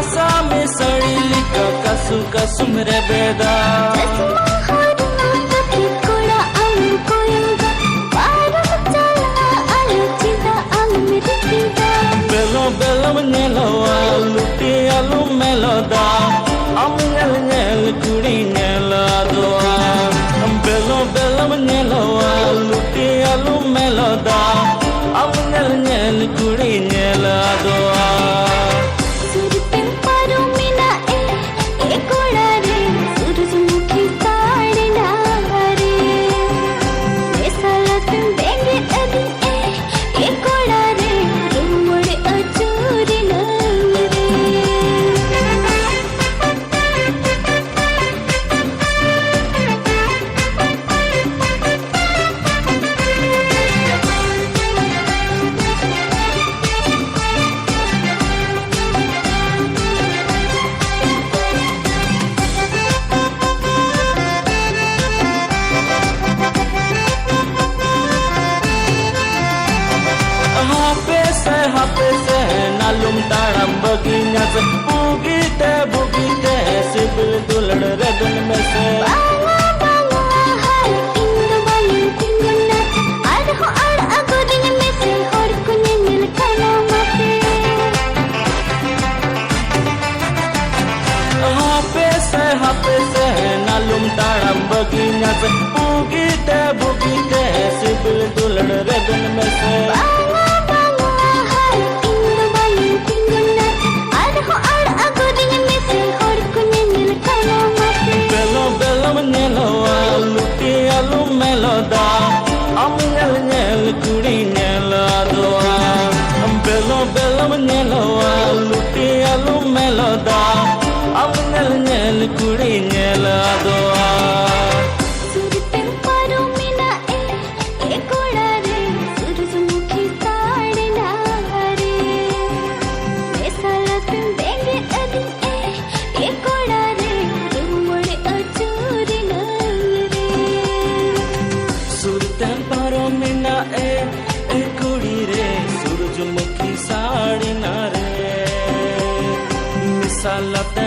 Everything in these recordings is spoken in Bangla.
नसा में सड़ी लिका कसु कसुम रे बेदा nalum taram baginya se bugite bugite sibil dulad regan me se Hape se hape se nalum taram baginya se bugite bugite sibil dulad regan I salat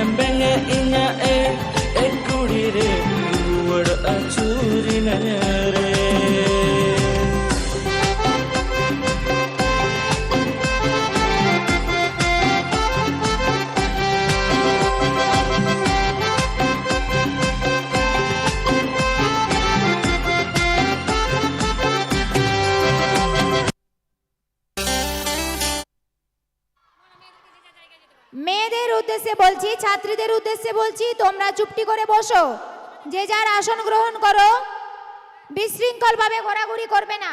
উদ্দেশ্যে বলছি, ছাত্রীদের উদ্দেশ্যে বলছি, তোমরা চুপটি করে বসো। যে যার আসন গ্রহণ করো, বিশৃঙ্খলভাবে ঘোরাঘুরি করবে না।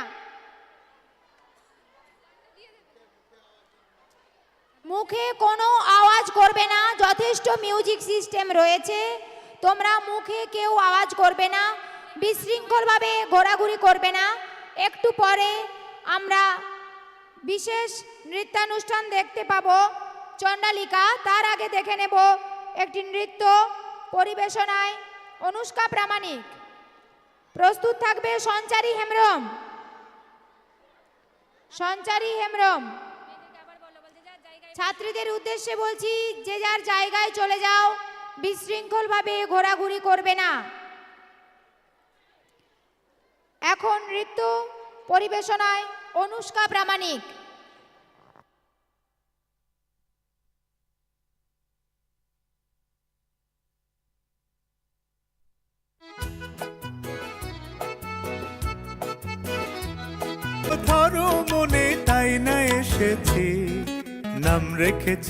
মুখে কোনো আওয়াজ করবে না, যথেষ্ট মিউজিক সিস্টেম রয়েছে। তোমরা মুখে কেউ আওয়াজ করবে না, বিশৃঙ্খলভাবে ঘোরাঘুরি করবে না। একটু পরে আমরা বিশেষ নৃত্যানুষ্ঠান দেখতে পাবো। চণ্ডালিকা, তার আগে দেখে নেব একটি নৃত্য পরিবেশনায় অনুষ্কা প্রামাণিক। প্রস্তুত থাকবে সঞ্চারী হেমরম সঞ্চারী হেমরম ছাত্রীদের উদ্দেশ্যে বলছি, যে যার জায়গায় চলে যাও, বিশৃঙ্খলভাবে ঘোরাঘুরি করবে না। এখন নৃত্য পরিবেশনায় অনুষ্কা প্রামাণিক। ধরো মনে তাই না এসেছি। নাম রেখেছি